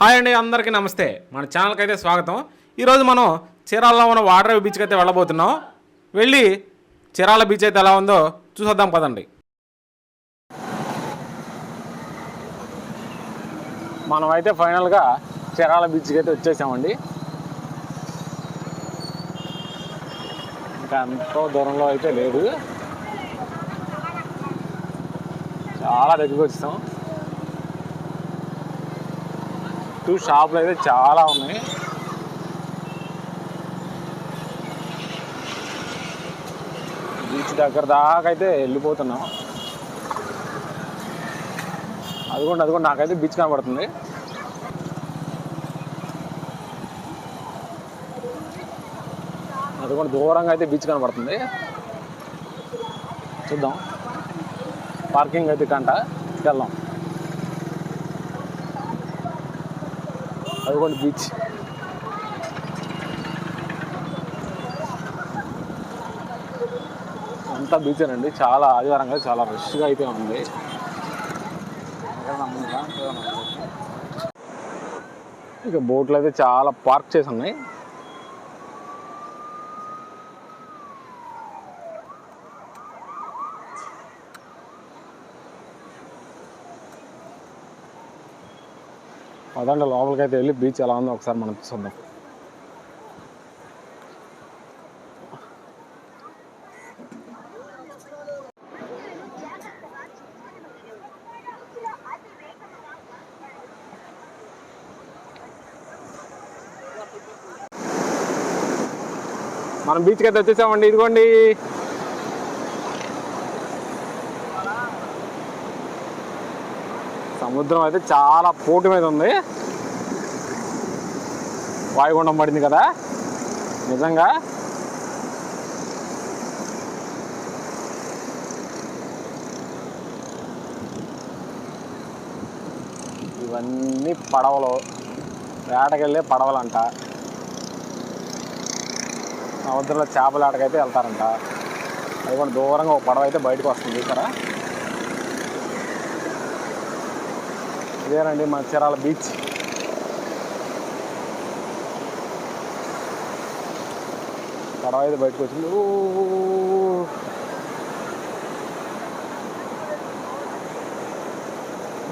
Hi అండి అందరికీ నమస్తే. మన ఛానల్కి అయితే స్వాగతం. ఈరోజు మనం చీరాలలో ఉన్న వాటర్ బీచ్కి అయితే వెళ్ళబోతున్నాం. వెళ్ళి చీరాల బీచ్ అయితే ఎలా ఉందో చూసొద్దాం పదండి. మనం అయితే ఫైనల్గా చీరాల బీచ్కి అయితే వచ్చేసామండి. ఇంకా ఎంతో దూరంలో అయితే లేదు. చాలా దగ్గరికి వచ్చేసాం. చుట్టూ షాపులు అయితే చాలా ఉన్నాయి. బీచ్ దగ్గర దాకా అయితే వెళ్ళిపోతున్నాం. అదిగోండి అదిగోండి నాకైతే బీచ్ కనబడుతుంది. అదిగోండి దూరంగా అయితే బీచ్ కనబడుతుంది. చూద్దాం. పార్కింగ్ అయితే కంట. వెళ్దాం అదిగోండి బీచ్ అంతా బీచ్ అండి చాలా ఆదివారంగా చాలా రష్గా అయితే ఉంది. ఇక బోట్లు అయితే చాలా పార్క్ చేసి ఉన్నాయి. పదండి లోపలికి అయితే వెళ్ళి బీచ్ ఎలా ఉందో ఒకసారి మనం చూద్దాం. మనం బీచ్కి అయితే వచ్చేసామండి ఇదిగోండి. సముద్రం అయితే చాలా పోటు మీద ఉంది. వాయుగుండం పడింది కదా? నిజంగా? ఇవన్నీ పడవలు. వేటకెళ్ళే పడవలంట. సముద్రంలో చేపల ఆటకైతే వెళ్తారంట. అది కూడా దూరంగా ఒక పడవ అయితే బయటకు వస్తుంది. ఇక్కడ ఇదేనండి మన చీరాల బీచ్. పడవ అయితే బయటకు వచ్చింది.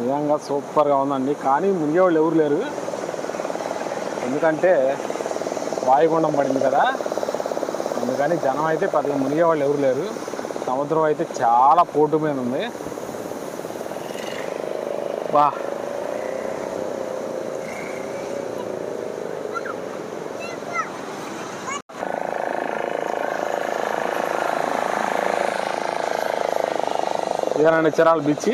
నిజంగా సూపర్గా ఉందండి. కానీ మునిగేవాళ్ళు ఎవరు లేరు. ఎందుకంటే వాయుగుండం పడింది కదా. అందుకని జనం అయితే పెద్దగా మునిగేవాళ్ళు ఎవరు లేరు. సముద్రం అయితే చాలా పోటు మీద ఉంది. బా. ఇదేనండి చిరాల బీచ్.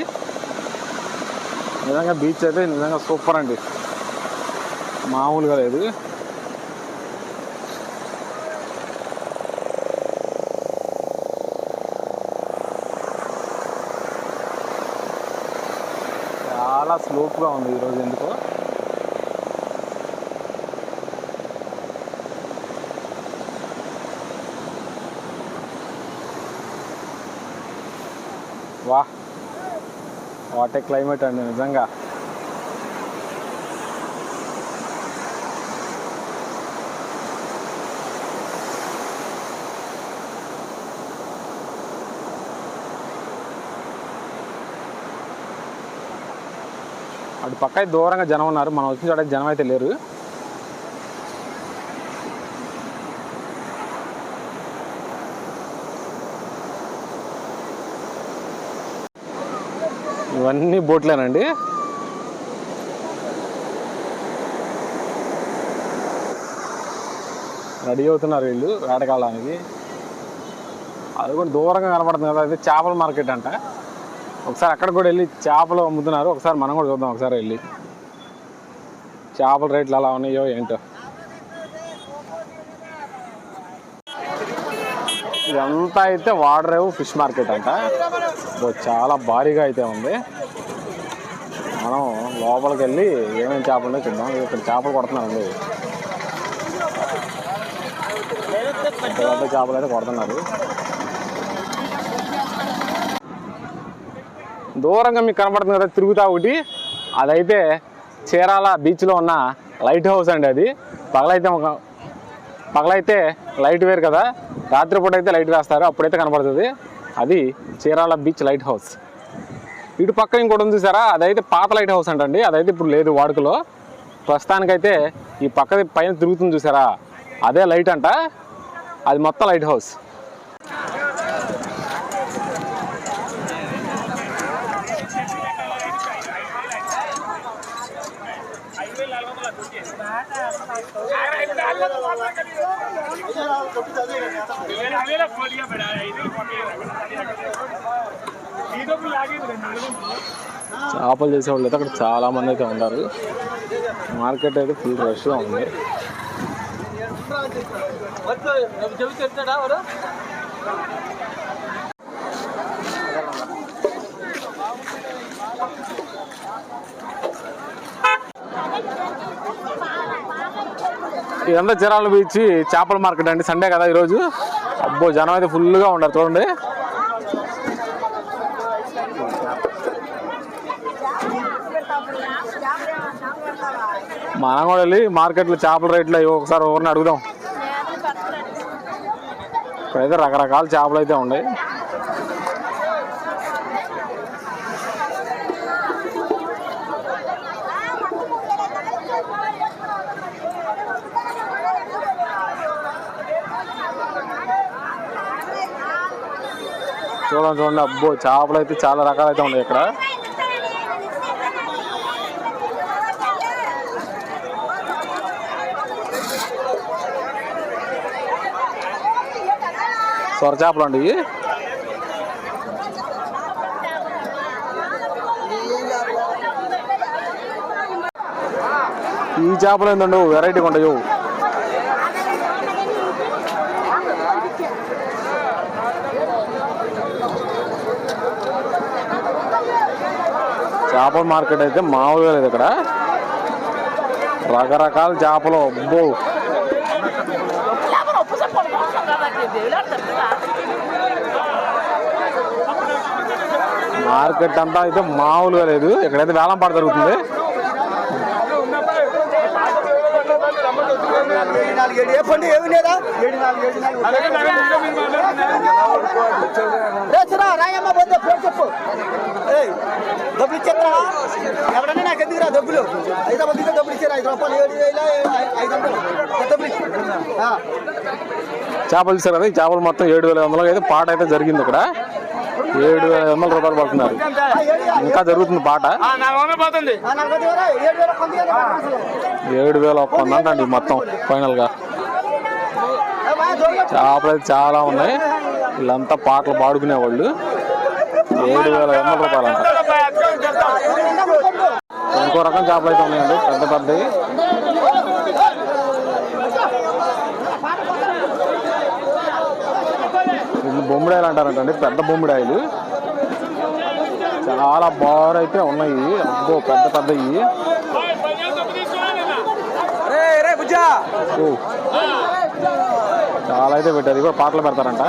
నిజంగా బీచ్ అయితే నిజంగా సూపర్ అండి. మామూలుగా లేదు. చాలా స్లోప్గా ఉంది ఈరోజు ఎందుకో. వాటే క్లైమేట్ అండి నిజంగా. అటు పక్క దూరంగా జనం ఉన్నారు. మనం వచ్చిన చోట జనం అయితే లేరు. ఇవన్నీ బోట్లేనండి. రెడీ అవుతున్నారు వీళ్ళు వేటకాలానికి అది కూడా దూరంగా కనపడుతుంది కదా అది చేపల మార్కెట్ అంట. ఒకసారి అక్కడ కూడా వెళ్ళి చేపలు అమ్ముతున్నారు. ఒకసారి మనం కూడా చూద్దాం ఒకసారి వెళ్ళి. చేపల రేట్లు అలా ఉన్నాయో ఏంటో. ఇదంతా అయితే వాడరేవు ఫిష్ మార్కెట్ అంట. చాలా భారీగా అయితే ఉంది. మనం లోపలికి వెళ్ళి ఏమేమి చేపలు ఉన్నాయో చూద్దాం. ఇక్కడ చేపలు కొడుతున్నారండి. పెద్ద పెద్ద చేపలు అయితే కొడుతున్నారు. దూరంగా మీకు కనబడుతుంది కదా తిరుగుతా ఒకటి. అదైతే చీరాల బీచ్లో ఉన్న లైట్ హౌస్ అండి అది. పగలైతే ఒక- పగలైతే లైట్ వేరు కదా. రాత్రిపూట అయితే లైట్ వేస్తారు అప్పుడైతే కనపడుతుంది అది చీరాల బీచ్ లైట్ హౌస్. ఇటు పక్క ఇంకోటి ఉంది చూసారా అదైతే పాత లైట్ హౌస్ అంటండి అదైతే ఇప్పుడు లేదు వాడుకలో. ప్రస్తుతానికైతే ఈ పక్కది పైన తిరుగుతుంది చూసారా అదే లైట్ అంట. అది మొత్తం లైట్ హౌస్. చేపలు చేసేవాళ్ళు అయితే అక్కడ చాలా మంది అయితే ఉన్నారు. మార్కెట్ అయితే ఫుల్ రష్గా ఉంది. ఇదంతా చిరాల బీచ్ చేపల మార్కెట్ అండి. సండే కదా ఈరోజు. అబ్బో జనం అయితే ఫుల్గా ఉన్నారు చూడండి. మనం కూడా వెళ్ళి మార్కెట్లో చేపల రేట్లు అవి ఒకసారి ఎవరిని అడుగుదాం. ఇక్కడైతే రకరకాల చేపలు అయితే ఉన్నాయి. చూడండి చూడండి. అబ్బో చేపలు అయితే చాలా రకాలు అయితే ఉన్నాయి ఇక్కడ. సొర చేపలు అండి ఇవి. ఈ చేపలు ఏంటండి వెరైటీగా ఉంటాయి. చేపల మార్కెట్ అయితే మామూలుగా లేదు ఇక్కడ. రకరకాల చేపలు అబ్బో. మార్కెట్ అంతా అయితే మామూలుగా లేదు. ఇక్కడైతే వేలం పాట జరుగుతుంది. చెప్పండి ఏమి లేదా రాయమ్మ పోతే పేరు చెప్పు. ఏయ్, డబ్బులు ఇచ్చేస్తారా ఎవరన్నా నాకు ఎందుకురా డబ్బులు? హైదరాబాద్ దిగితే డబ్బులు ఇచ్చారు? ఐదు రూపాయలు ఏడు వేల ఐదు వందలు. డబ్బులు. చేపలు ఇస్తారు కదా ఈ చేపలు మొత్తం ఏడు వేల వందలు అయితే పాట అయితే జరిగింది ఇక్కడ ఏడు వేల వందల రూపాయలు పడుతున్నారు. ఇంకా జరుగుతుంది పాట. ఏడు వేల ఒక్క వంద అంటండి మొత్తం ఫైనల్గా ఏ, మా జోబులో చేపలు అయితే చాలా ఉన్నాయి. వీళ్ళంతా పాటలు పాడుకునే వాళ్ళు ఏడు వేల వందల రూపాయలు. ఇంకో రకం చేపలు అయితే ఉన్నాయండి. పెద్ద పెద్దవి వీళ్ళు బొమ్మిడాయలు అంటారంటండి. పెద్ద బొమ్మిడాయలు. చాలా బాగా అయితే ఉన్నాయి. అబ్బో పెద్ద పెద్దవి. చాలా అయితే పెట్టారు. ఇవి పాటలు పెడతారంట.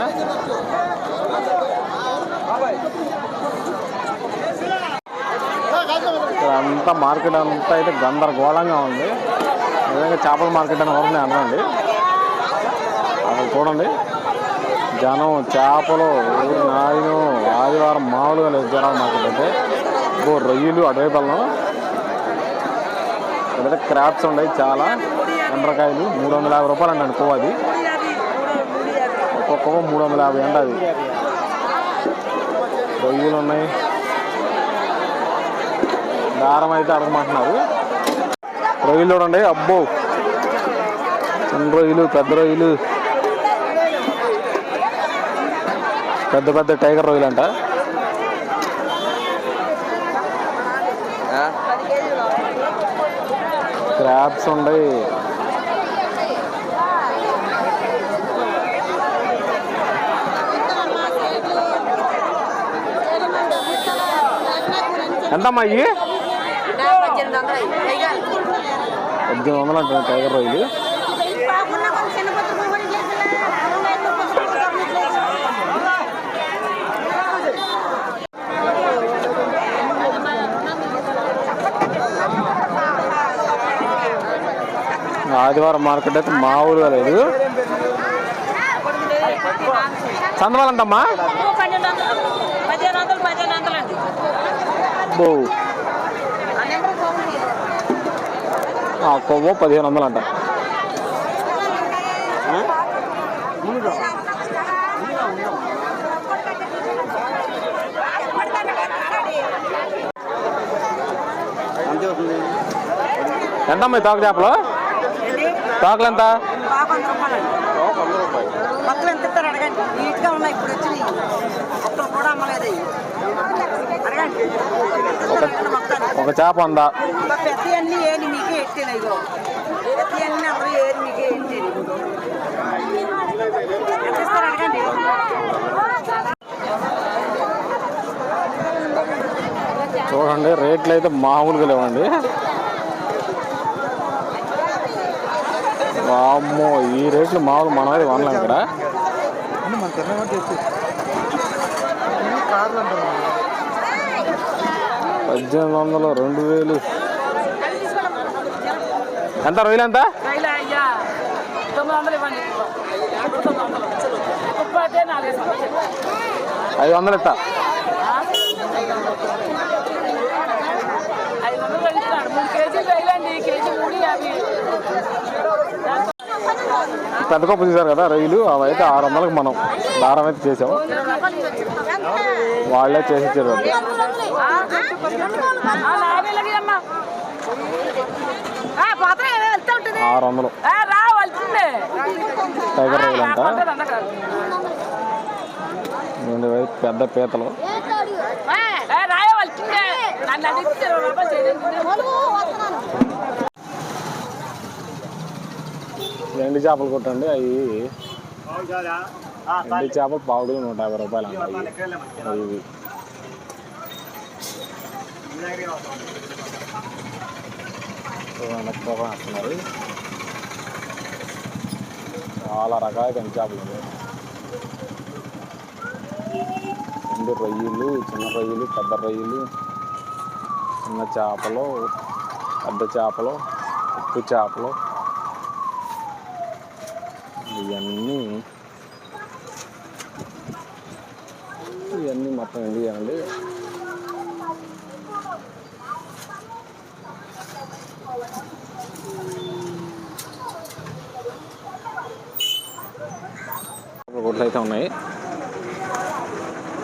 ఇక్కడ అంతా మార్కెట్ అంతా అయితే గందరగోళంగా ఉంది. నిజంగా చేపల మార్కెట్ అని ఎవరిని అనండి అక్కడ చూడండి. జనం చేపలు ఊరి నాయను ఆదివారం మామూలుగా లేదు జనాల మార్కెట్ అయితే ఇంకో రొయ్యలు అడవిపల్లం ఇక్కడైతే క్రాప్స్ ఉన్నాయి చాలా. ఎండ్రకాయలు మూడు వందల యాభై రూపాయలు అండి అనుకో అది. ఒక్కొక్క మూడు వందల యాభై అండి అది. రొయ్యలు ఉన్నాయి. దారం అయితే అడగమంటున్నారు రొయ్యలు చూడండి అబ్బో. చిన్న రొయ్యలు పెద్ద రొయ్యలు. పెద్ద పెద్ద టైగర్ రొయ్యలు అంట క్రాప్స్ ఉన్నాయి. ఎంతమ్మా ఇవి? పద్దెనిమిది వందలు అంటారు టైగర్ రొయ్యలు. ఆదివారం మార్కెట్ అయితే మామూలుగా లేదు చందవాలంటమ్మా బో ఆ నెంబర్ ఫోన్ చేయండి. ఆ కొవ్వు పదిహేను వందలు అంట ఎంతమ్మా తోక చేపలు? తోకలు ఎంత? ఒక చేప ఉందా అన్ని ఏని మీకే అడగండి. చూడండి రేట్లు అయితే మామూలుగా లేవండి. వామ్మో ఈ రేట్లు మామూలు మనం అయితే కొనలేం ఇక్కడ పద్దెనిమిది వందలు రెండు వేలు ఎంత రొయ్యలు ఎంత రైలు అయ్యా తొమ్మిది వందలు ఇవ్వండి ఇప్పుడు తొమ్మిది వందలు ఉప్పు అయితే నాలుగు వందలు ఐదు వందలు రైలు యాభై. పెద్ద కప్పు చూసారు కదా రొయ్యలు. అవి అయితే ఆరు వందలకు మనం దారం అయితే చేసాం వాళ్ళే చేసి ఇచ్చారు పాత్ర వెళ్తూ ఉంటుంది? ఆరు వందలు. ఆ, రా వెళ్తుంది టైగర్ రొయ్యలు అంట రాకపోతే దండ కాదు. రెండు వై- పెద్ద పీతలు. ఏ, రాయ వెళ్తుంది నన్ను అడిగితే ఎండు చేపలు కొట్టండి అవి. ఎండు చేపలు పావుడు నూట యాభై రూపాయలు అంట అవి. ఇవి చూడండి కోపం వస్తున్నారు చాలా రకాల ఎండు చేపలు ఉన్నాయి ఎండు రొయ్యలు చిన్న రొయ్యలు పెద్ద రొయ్యలు చిన్న చేపలు పెద్ద చేపలు ఉప్పు చేపలు ఇవన్నీ ఇవన్నీ మొత్తం ఎందుకు అయితే ఉన్నాయి.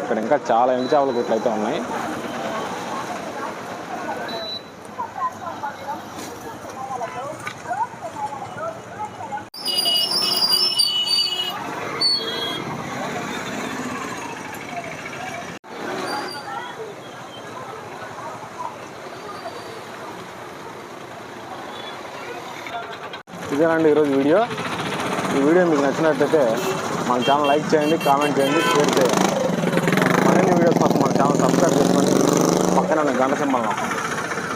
ఇక్కడ ఇంకా చాలా ఎండు చేపల గుట్లు అయితే ఉన్నాయి. ఇదేనండి ఈరోజు వీడియో. ఈ వీడియో మీకు నచ్చినట్లయితే మన ఛానల్ లైక్ చేయండి కామెంట్ చేయండి షేర్ చేయండి. మరిన్ని వీడియోస్ కోసం మన ఛానల్ సబ్స్క్రైబ్ చేసుకోండి. పక్కన ఉన్న గంట సింబల్